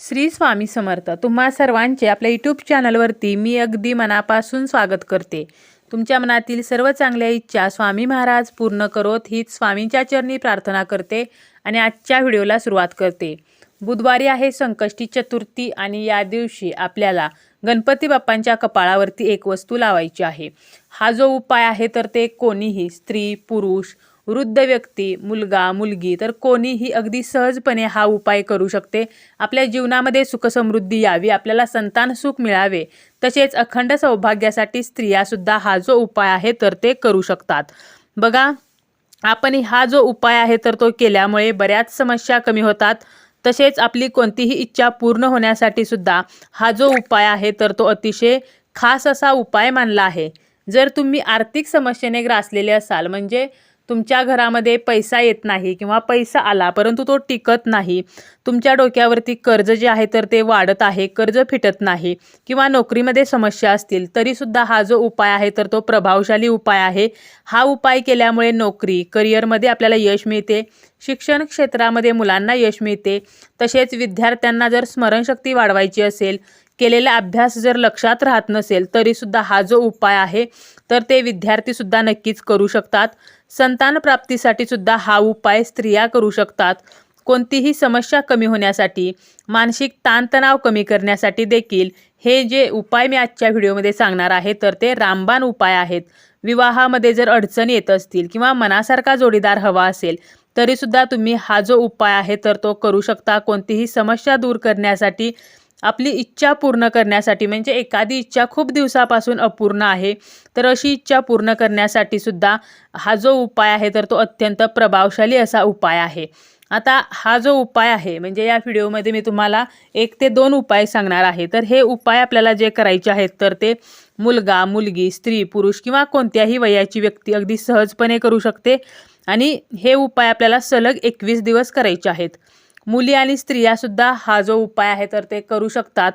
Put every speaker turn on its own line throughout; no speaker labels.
श्री स्वामी समर्थ तुम्हा सर्वांचे आपल्या यूट्यूब चॅनलवरती मी अगदी मनापासून स्वागत करते. तुमच्या मनातील सर्व चांगल्या इच्छा स्वामी महाराज पूर्ण करोत हीच स्वामींच्या चरणी प्रार्थना करते आणि आजच्या व्हिडिओला सुरुवात करते. बुधवारी आहे संकष्टी चतुर्थी आणि या दिवशी आपल्याला गणपती बाप्पांच्या कपाळावरती एक वस्तू लावायची आहे. हा जो उपाय आहे तर ते कोणीही स्त्री पुरुष वृद्ध व्यक्ती मुलगा मुलगी तर कोणीही अगदी सहजपणे हा उपाय करू शकते. आपल्या जीवनामध्ये सुखसमृद्धी यावी आपल्याला संतान सुख मिळावे तसेच अखंड सौभाग्यासाठी स्त्रियासुद्धा हा जो उपाय आहे तर ते करू शकतात. बघा आपण हा जो उपाय आहे तर तो केल्यामुळे बऱ्याच समस्या कमी होतात. तसेच आपली कोणतीही इच्छा पूर्ण होण्यासाठी सुद्धा हा जो उपाय आहे तर तो अतिशय खास असा उपाय मानला आहे. जर तुम्ही आर्थिक समस्येने ग्रासलेले असाल म्हणजे तुमच्या घरामध्ये पैसा येत नाही किंवा पैसा आला परंतु तो टिकत नाही तुमच्या डोक्यावरती कर्ज जे आहे तर ते वाढत आहे कर्ज फिटत नाही किंवा नोकरीमध्ये समस्या असतील तरीसुद्धा हा जो उपाय आहे तर तो प्रभावशाली उपाय आहे. हा उपाय केल्यामुळे नोकरी करिअरमध्ये आपल्याला यश मिळते शिक्षण क्षेत्रामध्ये मुलांना यश मिळते तसेच विद्यार्थ्यांना जर स्मरणशक्ती वाढवायची असेल केलेला अभ्यास जर लक्षात राहत नसेल तरीसुद्धा हा जो उपाय आहे तर ते विद्यार्थीसुद्धा नक्कीच करू शकतात. संतान प्राप्तीसाठी सुद्धा हा उपाय स्त्रिया करू शकतात. कोणतीही समस्या कमी होण्यासाठी मानसिक ताणतणाव कमी करण्यासाठी देखील हे जे उपाय मी आजच्या व्हिडिओमध्ये सांगणार आहे तर ते रामबाण उपाय आहेत. विवाहामध्ये जर अडचण येत असतील किंवा मनासारखा जोडीदार हवा असेल तरीसुद्धा तुम्ही हा जो उपाय आहे तर तो करू शकता. कोणतीही समस्या दूर करण्यासाठी आपली इच्छा पूर्ण करण्यासाठी म्हणजे एखादी इच्छा खूप दिवसापासून अपूर्ण आहे तर अशी इच्छा पूर्ण करण्यासाठी सुद्धा हा जो उपाय आहे तर तो अत्यंत प्रभावशाली असा उपाय आहे. आता हा जो उपाय आहे म्हणजे या व्हिडिओमध्ये मी तुम्हाला एक ते दोन उपाय सांगणार आहे. तर हे उपाय आपल्याला जे करायचे आहेत तर ते मुलगा मुलगी स्त्री पुरुष किंवा कोणत्याही वयाची व्यक्ती अगदी सहजपणे करू शकते. आणि हे उपाय आपल्याला सलग एकवीस दिवस करायचे आहेत. मुली आणि स्त्रियासुद्धा हा जो उपाय आहे तर ते करू शकतात.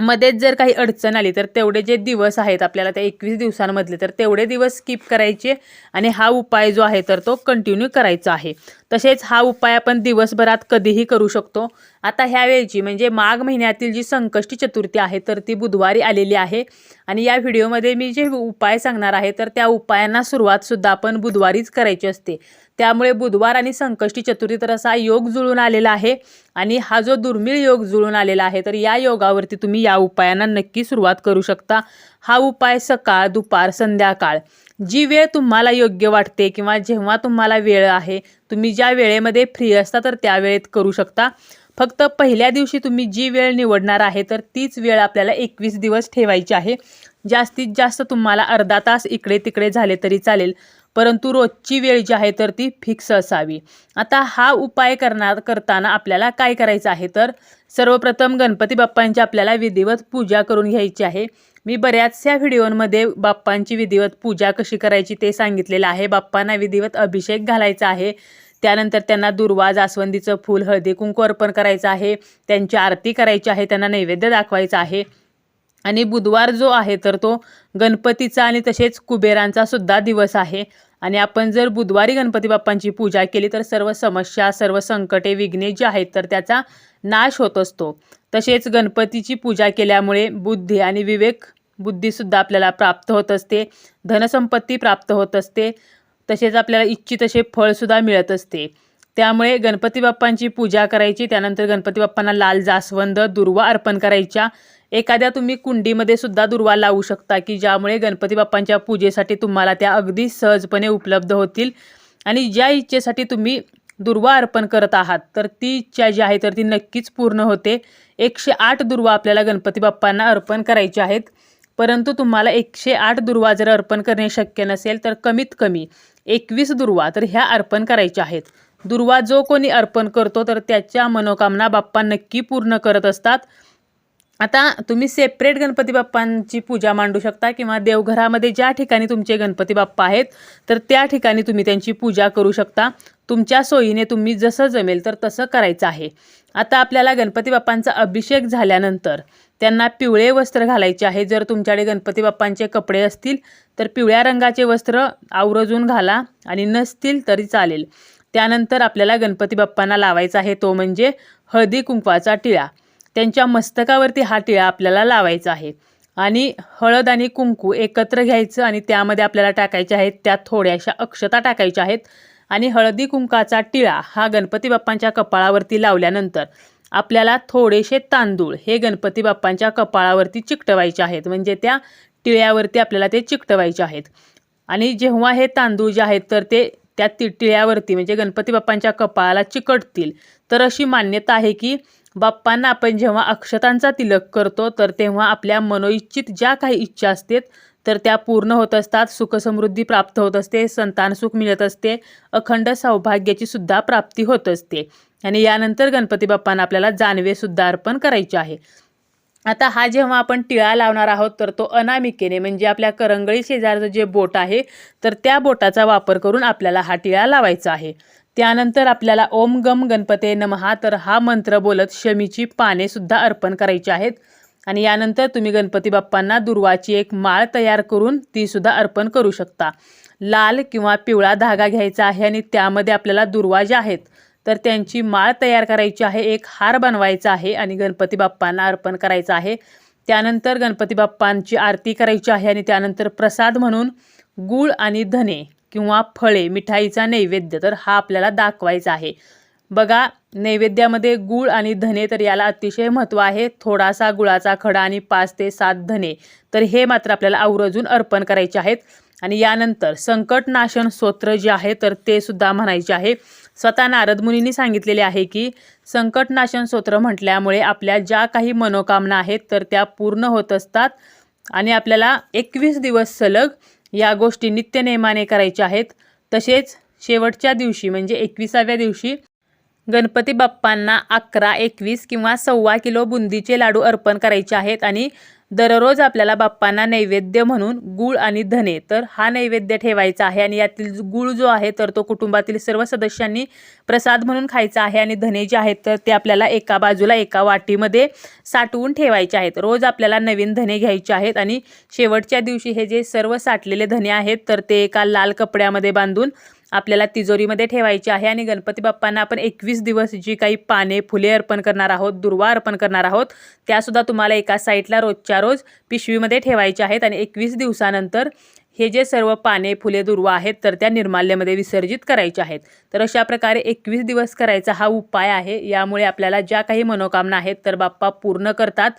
मध्येच जर काही अडचण आली तर तेवढे जे दिवस आहेत आपल्याला त्या एकवीस दिवसांमधले तर तेवढे दिवस स्किप करायचे आणि हा उपाय जो आहे तर तो कंटिन्यू करायचा आहे. तसेच हा उपाय आपण दिवसभरात कधीही करू शकतो. आता ह्यावेळची म्हणजे माघ महिन्यातील जी संकष्टी चतुर्थी आहे तर ती बुधवारी आलेली आहे. आणि या व्हिडिओमध्ये मी जे उपाय सांगणार आहे तर त्या उपायांना सुरुवातसुद्धा आपण बुधवारीच करायची असते. त्यामुळे बुधवार आणि संकष्टी चतुर्थी तर असा योग जुळून आलेला आहे. आणि हा जो दुर्मिळ योग जुळून आलेला आहे तर या योगावरती तुम्ही या उपायांना नक्की सुरुवात करू शकता. हा उपाय सकाळ दुपार संध्याकाळ. जी वेळ तुम्हाला योग्य वाटते किंवा जेव्हा तुम्हाला वेळ आहे तुम्ही ज्या वेळेमध्ये फ्री असता तर त्या वेळेत करू शकता. फक्त पहिल्या दिवशी तुम्ही जी वेळ निवडणार आहे तर तीच वेळ आपल्याला एकवीस दिवस ठेवायची आहे. जास्तीत जास्त तुम्हाला अर्धा तास इकडे तिकडे झाले तरी चालेल परंतु रोजची वेळ जी आहे तर ती फिक्स असावी. आता हा उपाय करणार करताना आपल्याला काय करायचं आहे तर सर्वप्रथम गणपती बाप्पांची आपल्याला विधिवत पूजा करून घ्यायची आहे. मी बऱ्याचशा व्हिडिओमध्ये बाप्पांची विधिवत पूजा कशी करायची ते सांगितलेलं आहे. बाप्पांना विधिवत अभिषेक घालायचा आहे. त्यानंतर त्यांना दुर्वा जास्वंदीचं फूल हळदी कुंकू अर्पण करायचं आहे. त्यांची आरती करायची आहे त्यांना नैवेद्य दाखवायचा आहे. आणि बुधवार जो आहे तर तो गणपतीचा आणि तसेच कुबेरांचा सुद्धा दिवस आहे. आणि आपण जर बुधवारी गणपती बाप्पांची पूजा केली तर सर्व समस्या सर्व संकटे विघ्ने जी आहेत तर त्याचा नाश होत असतो. तसेच गणपतीची पूजा केल्यामुळे बुद्धी आणि विवेक बुद्धीसुद्धा आपल्याला प्राप्त होत असते. धनसंपत्ती प्राप्त होत असते. तसेच आपल्याला इच्छित असे फळसुद्धा मिळत असते. त्यामुळे गणपती बाप्पांची पूजा करायची त्यानंतर गणपती बाप्पांना लाल जास्वंद दुर्वा अर्पण करायच्या. एखाद्या तुम्ही कुंडीमध्ये सुद्धा दुर्वा लावू शकता की ज्यामुळे गणपती बाप्पांच्या पूजेसाठी तुम्हाला त्या अगदी सहजपणे उपलब्ध होतील. आणि ज्या इच्छेसाठी तुम्ही दुर्वा अर्पण करत आहात तर ती इच्छा जी आहे तर ती नक्कीच पूर्ण होते. एकशे आठ दुर्वा आपल्याला गणपती बाप्पांना अर्पण करायचे आहेत. परंतु तुम्हाला एकशे आठ दुर्वा जर अर्पण करणे शक्य नसेल तर कमीत कमी एकवीस दुर्वा तर ह्या अर्पण करायच्या आहेत. दुर्वा जो कोणी अर्पण करतो तर त्याच्या मनोकामना बाप्पा नक्की पूर्ण करत असतात. आता तुम्ही सेपरेट गणपती बाप्पांची पूजा मांडू शकता किंवा देवघरामध्ये ज्या ठिकाणी तुमचे गणपती बाप्पा आहेत तर त्या ठिकाणी तुम्ही त्यांची पूजा करू शकता. तुमच्या सोयीने तुम्ही जसं जमेल तर तसं करायचं आहे. आता आपल्याला गणपती बाप्पांचा अभिषेक झाल्यानंतर त्यांना पिवळे वस्त्र घालायचे आहे. जर तुमच्याकडे गणपती बाप्पांचे कपडे असतील तर पिवळ्या रंगाचे वस्त्र आवरजून घाला आणि नसतील तरी चालेल. त्यानंतर आपल्याला गणपती बाप्पांना लावायचा आहे. तो म्हणजे हळदी कुंकवाचा टिळा. त्यांच्या मस्तकावरती हा टिळा आपल्याला लावायचा आहे. आणि हळद आणि कुंकू एकत्र घ्यायचं आणि त्यामध्ये आपल्याला टाकायचे आहेत. त्यात थोड्याशा अक्षता टाकायच्या आहेत. आणि हळदी कुंकाचा टिळा हा गणपती बाप्पांच्या कपाळावरती लावल्यानंतर आपल्याला थोडेसे तांदूळ हे गणपती बाप्पांच्या कपाळावरती चिकटवायचे आहेत. म्हणजे त्या टिळ्यावरती आपल्याला ते चिकटवायचे आहेत. आणि जेव्हा हे तांदूळ जे आहेत तर ते त्या ति टिळ्यावरती म्हणजे गणपती बाप्पांच्या कपाळाला चिकटतील. तर अशी मान्यता आहे की बाप्पांना आपण जेव्हा अक्षतांचा तिलक करतो तर तेव्हा आपल्या मनोइच्छित ज्या काही इच्छा असतात तर त्या पूर्ण होत असतात सुखसमृद्धी प्राप्त होत असते संतानसुख मिळत असते अखंड सौभाग्याची सुद्धा प्राप्ती होत असते. आणि यानंतर गणपती बाप्पांना आपल्याला जानवेसुद्धा अर्पण करायचे आहे. आता हा जेव्हा आपण टिळा लावणार आहोत तर तो अनामिकेने म्हणजे आपल्या करंगळी शेजारचं जे बोट आहे तर त्या बोटाचा वापर करून आपल्याला हा टिळा लावायचा आहे. त्यानंतर आपल्याला ओम गम गणपते नमहा तर हा मंत्र बोलत शमीची पाने सुद्धा अर्पण करायची आहेत. आणि यानंतर तुम्ही गणपती बाप्पांना दुर्वाची एक माळ तयार करून ती सुद्धा अर्पण करू शकता. लाल किंवा पिवळा धागा घ्यायचा आहे आणि त्यामध्ये आपल्याला दुर्वा ज्या आहेत तर त्यांची माळ तयार करायची आहे एक हार बनवायचा आहे आणि गणपती बाप्पांना अर्पण करायचा आहे. त्यानंतर गणपती बाप्पांची आरती करायची आहे आणि त्यानंतर प्रसाद म्हणून गूळ आणि धने किंवा फळे मिठाईचा नैवेद्य तर हा आपल्याला दाखवायचा आहे. बघा नैवेद्यामध्ये गूळ आणि धने तर याला अतिशय महत्त्व आहे. थोडासा गुळाचा खडा आणि पाच ते सात धने. तर हे मात्र आपल्याला आवर्जून अर्पण करायचे आहेत. आणि यानंतर संकटनाशन स्तोत्र जे आहे तर ते सुद्धा म्हणायचे आहे. स्वतः नारद मुनींनी सांगितलेले आहे की संकटनाशन स्तोत्र म्हटल्यामुळे आपल्या ज्या काही मनोकामना आहेत तर त्या पूर्ण होत असतात. आणि आपल्याला एकवीस दिवस सलग या गोष्टी नित्यनेमाने करायच्या आहेत. तसेच शेवटच्या दिवशी म्हणजे एकविसाव्या दिवशी गणपती बाप्पांना अकरा एकवीस किंवा सव्वा किलो बुंदीचे लाडू अर्पण करायचे आहेत आणि दररोज आपल्याला बाप्पांना नैवेद्य म्हणून गूळ आणि धने तर हा नैवेद्य ठेवायचा आहे आणि यातील गूळ जो आहे तर तो कुटुंबातील सर्व सदस्यांनी प्रसाद म्हणून खायचा आहे आणि धने जे आहेत तर ते आपल्याला एका बाजूला एका वाटीमध्ये साठवून ठेवायचे आहेत. रोज आपल्याला नवीन धने घ्यायचे आहेत आणि शेवटच्या दिवशी हे जे सर्व साठलेले धने आहेत तर ते एका लाल कपड्यामध्ये बांधून आपल्याला तिजोरीमध्ये ठेवायची आहे आणि गणपती बाप्पांना आपण एकवीस दिवस जी काही पाने फुले अर्पण करणार आहोत दुर्वा अर्पण करणार आहोत त्यासुद्धा तुम्हाला एका साईडला रोजच्या रोज पिशवीमध्ये ठेवायच्या आहेत आणि एकवीस दिवसानंतर हे जे सर्व पाने फुले दुर्वा आहेत तर त्या निर्माल्यमध्ये विसर्जित करायच्या आहेत. तर अशा प्रकारे एकवीस दिवस करायचा हा उपाय आहे. यामुळे आपल्याला ज्या काही मनोकामना आहेत तर बाप्पा पूर्ण करतात.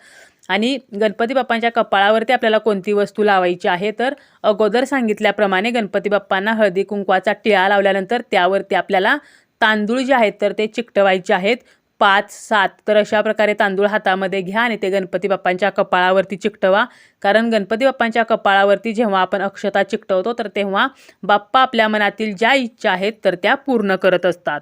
आणि गणपती बाप्पांच्या कपाळावरती आपल्याला कोणती वस्तू लावायची आहे? तर अगोदर सांगितल्याप्रमाणे गणपती बाप्पांना हळदी कुंकवाचा टिळा लावल्यानंतर त्यावरती आपल्याला तांदूळ जे आहेत तर ते चिकटवायचे आहेत. पाच सात तर अशा प्रकारे तांदूळ हातामध्ये घ्या आणि ते गणपती बाप्पांच्या कपाळावरती चिकटवा. कारण गणपती बाप्पांच्या कपाळावरती जेव्हा आपण अक्षता चिकटवतो तर तेव्हा बाप्पा आपल्या मनातील ज्या इच्छा आहेत तर त्या पूर्ण करत असतात.